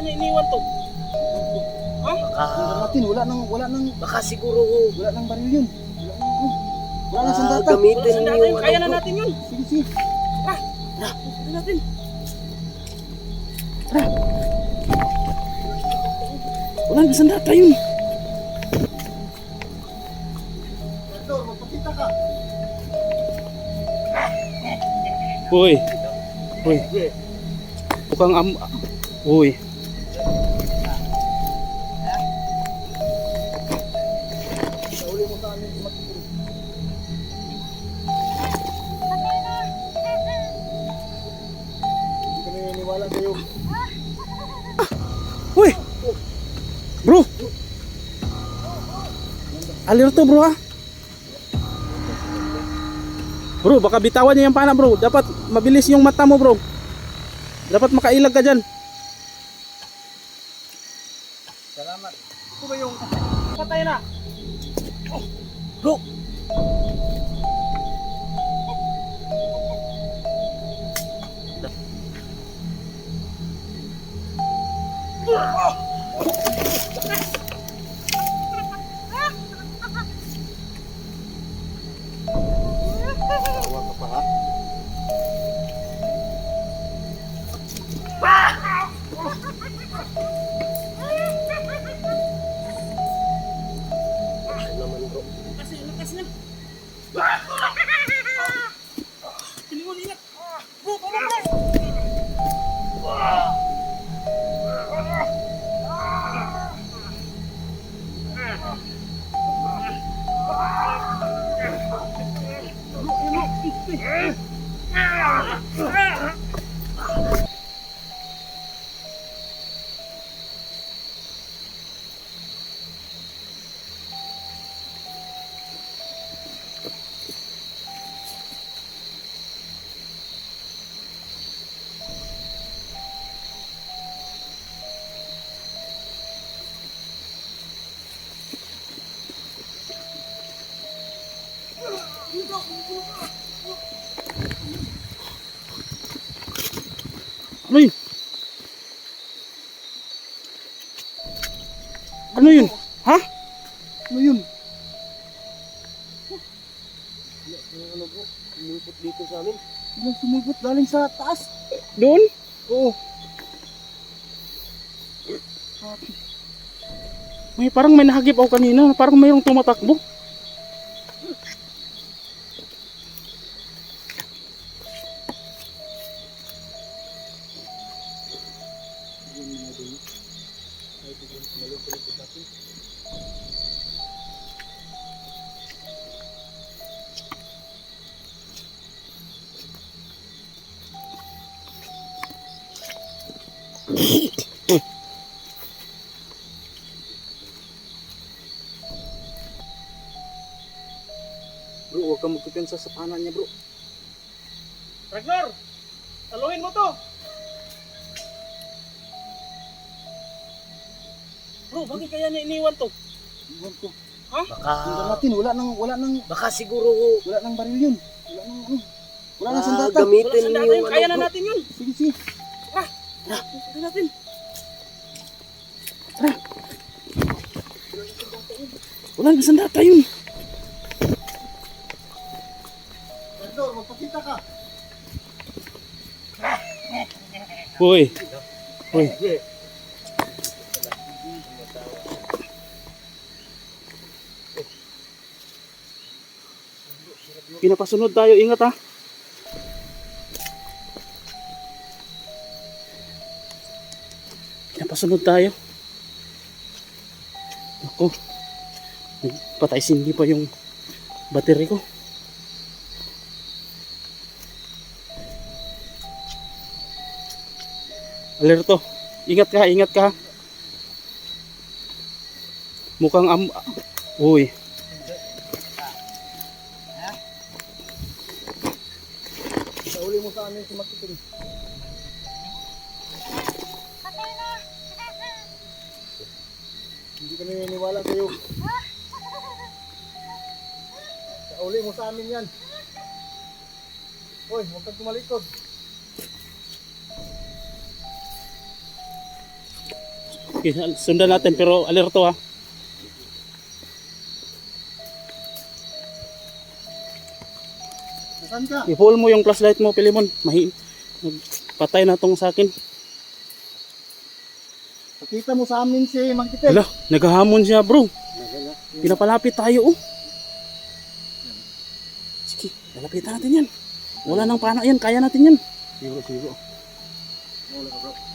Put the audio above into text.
niya iniwan to? Ha? Baka, natin, wala nang, wala nang, baka siguro wala nang baril yun. Wala nang, wala nang ah, sandata. gamitin Sandata yung yun, kaya ano, na natin yun. Sige, sige. Kaya natin. Wala nang sandata yun. Dor, magpakita ka. Uy. Uy. Mukhang am... Uy. Sauli mo sa amin, magpakita. Hindi kami naniwala sa'yo. Uy! Bro! Alerto bro ah. Bro, baka bitawan niya yung pana bro. Dapat mabilis yung mata mo bro. Dapat makailag ka dyan. Salamat. Ito ba yung... Patay na. 6 Oh, my God. Ano yun? Ano yun? Ha? Ano yun? Ano bro, lumipot dito sa amin. Yung sumipot galing sa taas. Doon? Oo. May parang may nahagip ako kanina. Parang mayroong tumatakbo. Bro, huwag kang magkupensa sa panan niya bro. Ragnar! Taluhin mo to! Bro, bakit kaya niya iniwan to? Iwan ko. Tingnan Baka, natin, wala nang, wala nang, baka siguro wala nang baril yun. Wala nang, ano, wala nang ah, sandata. Wala gamitin sandata yung yun, kaya ano na bro. natin yun. Sige, sige. Kaya natin. Wala nang sandata yun. Dor, magpakita ka. Uy. Uy. Pinapasunod tayo, ingat ha. Pinapasunod tayo. Ako. Patay sindi pa yung battery ko. Alerto. Ingat ka, ingat ka. Mukhang am... Uy. Sa uli mo sa amin si Makiting. Hindi kami naniwala sa'yo. Sa uli mo sa amin yan. Hoy, huwag kang tumalikod. Okay, sundan natin pero alerto ha. Nasaan ka? I-hold mo yung flashlight mo, Pilimon. Mahi patay na tong sa akin. Pakita mo sa amin si Mang Kitek. Hala, naghahamon siya, bro. Pinapalapit tayo, oh. Sige, lalapitan natin yan. Wala nang pana yan, kaya natin yan. Siguro, siguro. Wala ka bro.